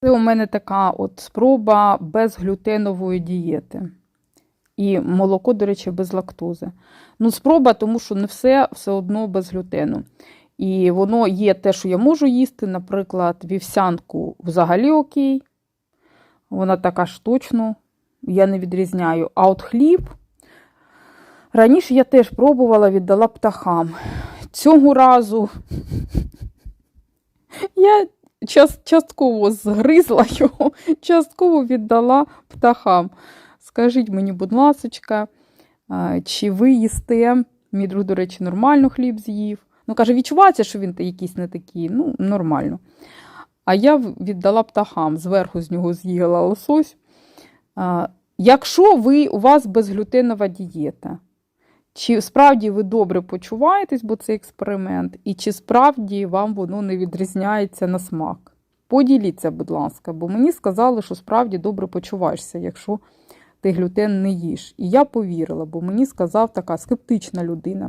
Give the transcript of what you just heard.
Це у мене така от спроба безглютенової дієти. І молоко, до речі, без лактози. Ну, спроба, тому що не все все одно без глютену. І воно є те, що я можу їсти, наприклад, вівсянку взагалі окей. Вона така ж точно, я не відрізняю. А от хліб. Раніше я теж пробувала, віддала птахам. Цього разу я частково згризла його, частково віддала птахам. Скажіть мені, будь ласочка, чи ви їсте? Мій друг, до речі, нормально хліб з'їв. Ну, каже, відчувається, що він якийсь не такий, ну, нормально. А я віддала птахам, зверху з нього з'їла лосось. Якщо ви, у вас безглютенова дієта, чи справді ви добре почуваєтесь, бо це експеримент, і чи справді вам воно не відрізняється на смак? Поділіться, будь ласка, бо мені сказали, що справді добре почуваєшся, якщо ти глютен не їш. І я повірила, бо мені сказав така скептична людина.